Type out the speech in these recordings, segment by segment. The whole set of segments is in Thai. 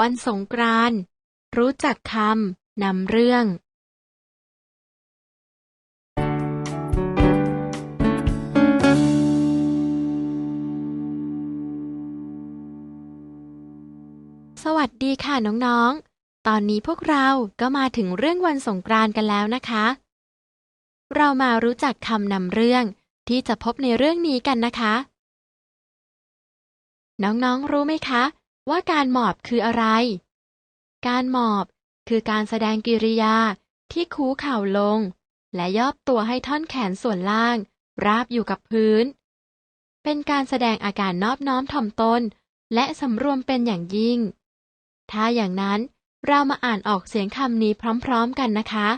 วันสงกรานต์รู้จักคำนำเรื่อง สวัสดีค่ะน้องๆ ตอนนี้พวกเราก็มาถึงเรื่องวันสงกรานต์กันแล้วนะคะ เรามารู้จักคำนำเรื่องที่จะพบในเรื่องนี้กันนะคะ น้องๆ รู้ไหมคะ ว่าการหมอบคืออะไร การหมอบคือการแสดงกิริยาที่คูเข่าลง และย่อตัวให้ท่อนแขนส่วนล่าง ราบอยู่กับพื้น เป็นการแสดงอาการนอบน้อมถ่อมตนและสำรวมเป็นอย่างยิ่ง ถ้าอย่างนั้นเรามาอ่านออกเสียงคำนี้พร้อมๆกันนะคะ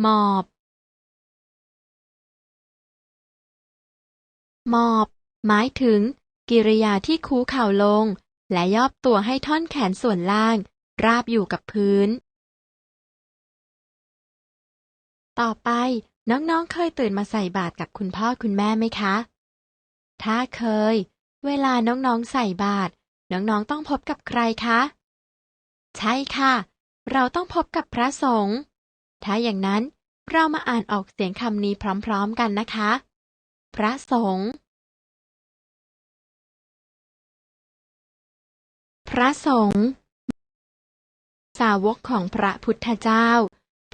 หมอบ หมอบ หมายถึง กิริยาที่คูเข่าลง และย่อตัวให้ท่อนแขนส่วนล่าง ราบอยู่กับพื้น ต่อไปน้องๆเคยตื่นมาใส่บาตรกับคุณพ่อคุณแม่ไหมคะ ถ้าเคย เวลาน้องๆใส่บาตรน้องๆต้องพบกับใครคะ ใช่ค่ะ เราต้องพบกับพระสงฆ์ ถ้าอย่างนั้นเรามาอ่านออกเสียงคำนี้พร้อมๆกันนะคะ พระสงฆ์ พระสงฆ์สาวกของพระพุทธเจ้า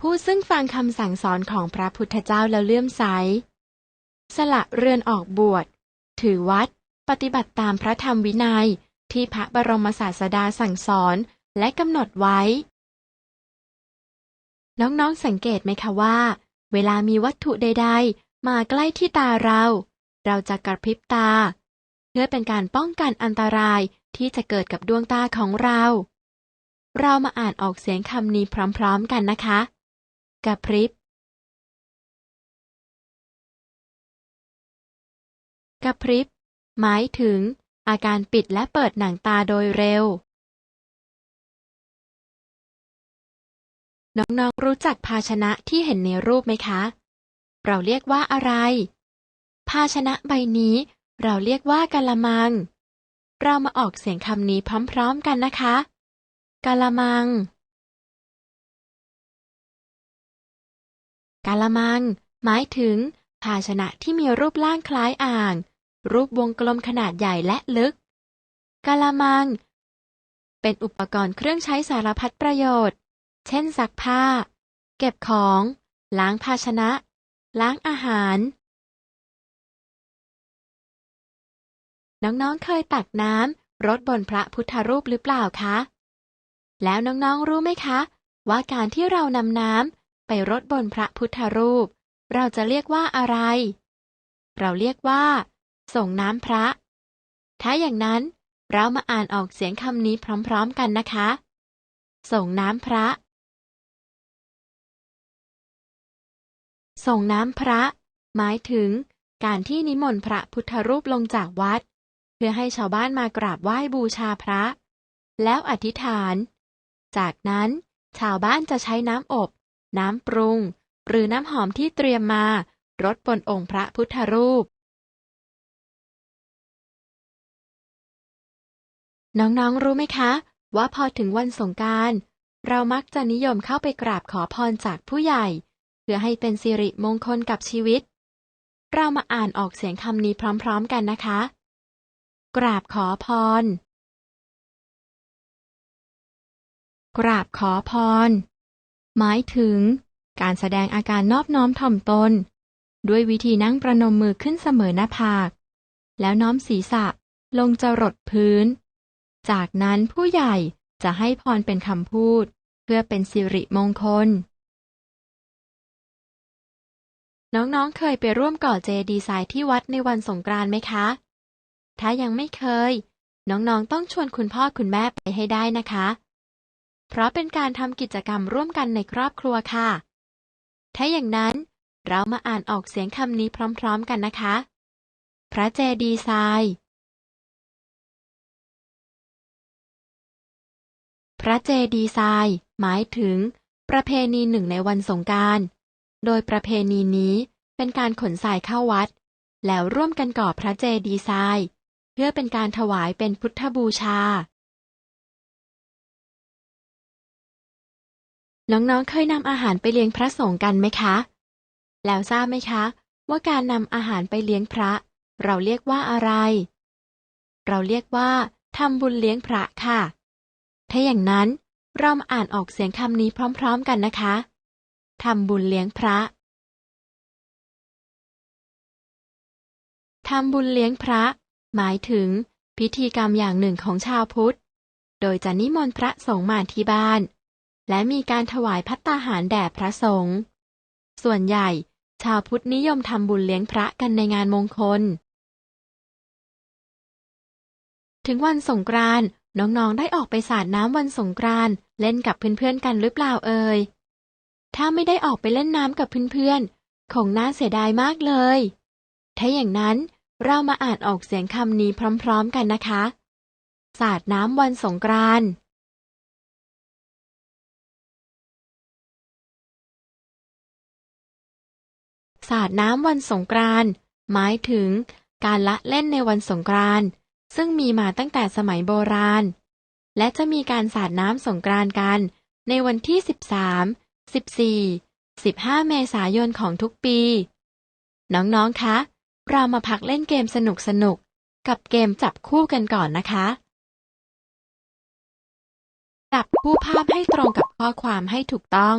ผู้ซึ่งฟังคำสั่งสอนของพระพุทธเจ้าแล้วเลื่อมใส สละเรือนออกบวช ถือวัด ปฏิบัติตามพระธรรมวินัยที่พระบรมศาสดาสั่งสอนและกำหนดไว้ น้องๆสังเกตไหมคะว่า เวลามีวัตถุใด ๆ มาใกล้ที่ตาเรา เราจะกระพริบตา เพื่อเป็นการป้องกันอันตราย ที่จะเกิดกับดวงตาของเรา เรามาอ่านออกเสียงคำนี้พร้อมๆกันนะคะกระพริบกระพริบ หมายถึง อาการปิดและเปิดหนังตาโดยเร็ว น้องๆรู้จักภาชนะที่เห็นในรูปไหมคะ เราเรียกว่าอะไร ภาชนะใบนี้เราเรียกว่ากะละมัง เรามาออกเสียงคำนี้พร้อมๆกันนะคะกะละมังกะละมัง หมายถึง ภาชนะที่มีรูปร่างคล้ายอ่าง รูปวงกลมขนาดใหญ่และลึกกะละมัง เป็นอุปกรณ์เครื่องใช้สารพัดประโยชน์ เช่นซักผ้า เก็บของ ล้างภาชนะ ล้างอาหาร น้องๆเคยตักน้ำรดบนพระพุทธรูปหรือเปล่าคะ แล้วน้องๆรู้ไหมคะ ว่าการที่เรานำน้ำไปรดบนพระพุทธรูป เราจะเรียกว่าอะไร เราเรียกว่า ส่งน้ำพระ ถ้าอย่างนั้นเรามาอ่านออกเสียงคำนี้พร้อมๆกันนะคะ ส่งน้ำพระ ส่งน้ำพระ หมายถึงการที่นิมนต์พระพุทธรูปลงจากวัด เพื่อให้ชาวบ้านมากราบไหว้บูชาพระ แล้วอธิษฐาน จากนั้นชาวบ้านจะใช้น้ำอบ น้ำปรุง หรือน้ำหอมที่เตรียมมารดบนองค์พระพุทธรูป น้องๆรู้ไหมคะ ว่าพอถึงวันสงกานต์เรามักจะนิยมเข้าไปกราบขอพรจากผู้ใหญ่ เพื่อให้เป็นสิริมงคลกับชีวิต เรามาอ่านออกเสียงคำนี้พร้อมๆกันนะคะ กราบขอพร กราบขอพร หมายถึง การแสดงอาการนอบน้อมถ่อมตน ด้วยวิธีนั่งประนมมือขึ้นเสมอหน้าผาก แล้วน้อมศีรษะลงจรดพื้น จากนั้นผู้ใหญ่จะให้พรเป็นคำพูด เพื่อเป็นสิริมงคล น้องๆเคยไปร่วมก่อเจดีย์ทรายที่วัดในวันสงกรานต์ไหมคะ ถ้ายังไม่เคย น้องๆต้องชวนคุณพ่อคุณแม่ไปให้ได้นะคะ เพราะเป็นการทำกิจกรรมร่วมกันในครอบครัวค่ะ ถ้าอย่างนั้นเรามาอ่านออกเสียงคำนี้พร้อมๆกันนะคะ พระเจดีทรายพระเจดีทรายหมายถึง ประเพณีหนึ่งในวันสงกานต์โดยประเพณีนี้เป็นการขนทรายเข้าวัด แล้วร่วมกันก่อพระเจดีทราย พื่อเป็นการถวายเป็นพุทธบูชา น้องๆ เคยนำอาหารไปเลี้ยงพระสงฆ์กันไหมคะ แล้วทราบไหมคะ ว่าการนำอาหารไปเลี้ยงพระ เราเรียกว่าอะไร เราเรียกว่าทำบุญเลี้ยงพระค่ะ ถ้าอย่างนั้นเรามาอ่านออกเสียงคำนี้พร้อมๆกันนะคะทำบุญเลี้ยงพระทำบุญเลี้ยงพระ หมายถึง พิธีกรรมอย่างหนึ่งของชาวพุทธ โดยจะนิมนต์พระสงฆ์มาที่บ้าน และมีการถวายพัตตาหารแด่พระสงฆ์ส่วนใหญ่ ชาวพุทธนิยมทำบุญเลี้ยงพระกันในงานมงคล ถึงวันสงกรานต์น้องๆ ได้ออกไปสาดน้ำวันสงกรานต์เล่นกับเพื่อนๆ กันหรือเปล่าเอ่ย ถ้าไม่ได้ออกไปเล่นน้ำกับเพื่อนๆ คงน่าเสียดายมากเลย ถ้าอย่างนั้น เรามาอ่านออกเสียงคำนี้พร้อมๆกันนะคะ สาดน้ำวันสงกรานต์สาดน้ำวันสงกรานต์หมายถึงการละเล่นในวันสงกรานต์ซึ่งมีมาตั้งแต่สมัยโบราณ และจะมีการสาดน้ำสงกรานต์กัน ในวันที่ 13 14 15 เมษายนของทุกปี น้องๆ คะ เรามาพักเล่นเกมสนุกๆกับเกมจับคู่กันก่อนนะคะ จับคู่ภาพให้ตรงกับข้อความให้ถูกต้อง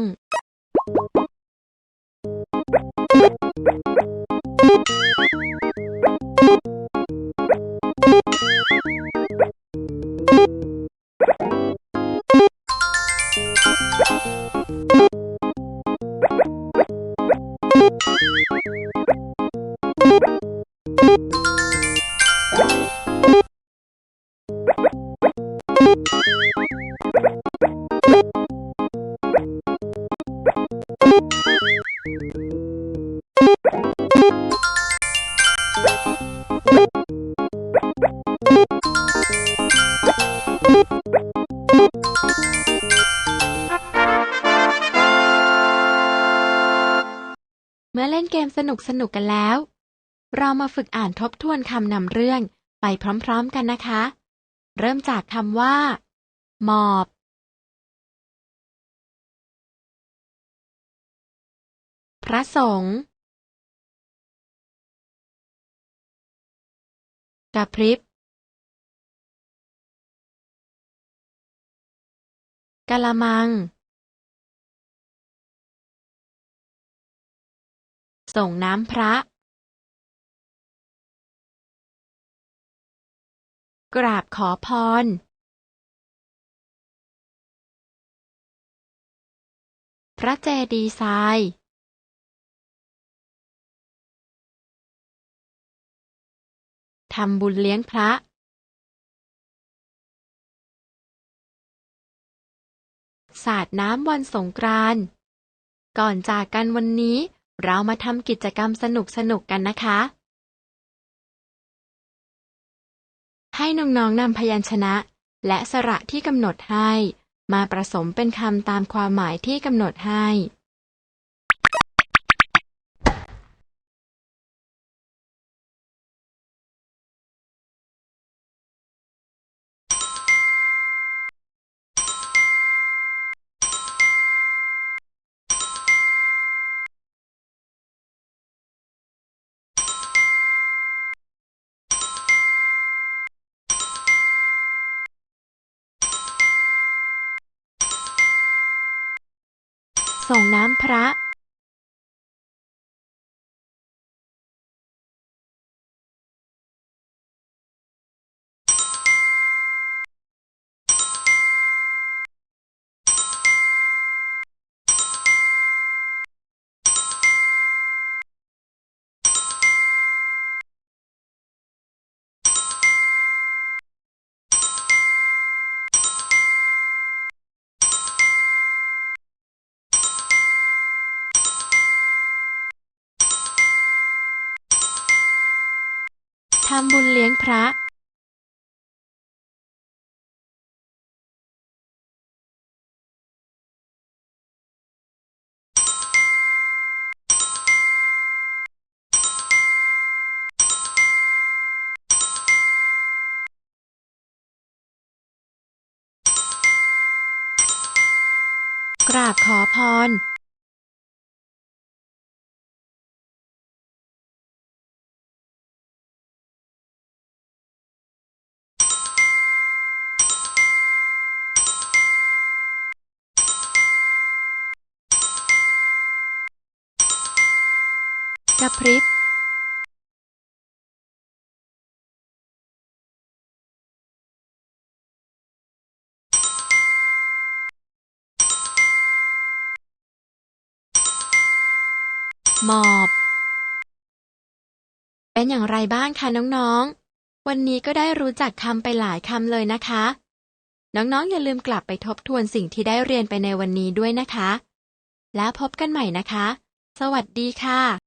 เมื่อเล่นเกมสนุกสนุกกันแล้ว เรามาฝึกอ่านทบทวนคำนำเรื่องไปพร้อมๆกันนะคะ เริ่มจากคำว่า หมอบ พระสงฆ์ กระพริบ กะละมัง ส่งน้ำพระ กราบขอพร พระเจดีย์ทราย ทำบุญเลี้ยงพระสาดน้ำวันสงกรานต์ก่อนจากกันวันนี้ เรามาทำกิจกรรมสนุกๆกันนะคะ ให้น้องๆนำพยัญชนะ และสระที่กำหนดให้ มาผสมเป็นคำตามความหมายที่กำหนดให้ ส่งน้ำพระ ทำบุญเลี้ยงพระกราบขอพร กระพริบหมอบ เป็นอย่างไรบ้างคะน้องๆ วันนี้ก็ได้รู้จักคำไปหลายคำเลยนะคะ น้องๆ อย่าลืมกลับไปทบทวนสิ่งที่ได้เรียนไปในวันนี้ด้วยนะคะ แล้วพบกันใหม่นะคะ สวัสดีค่ะ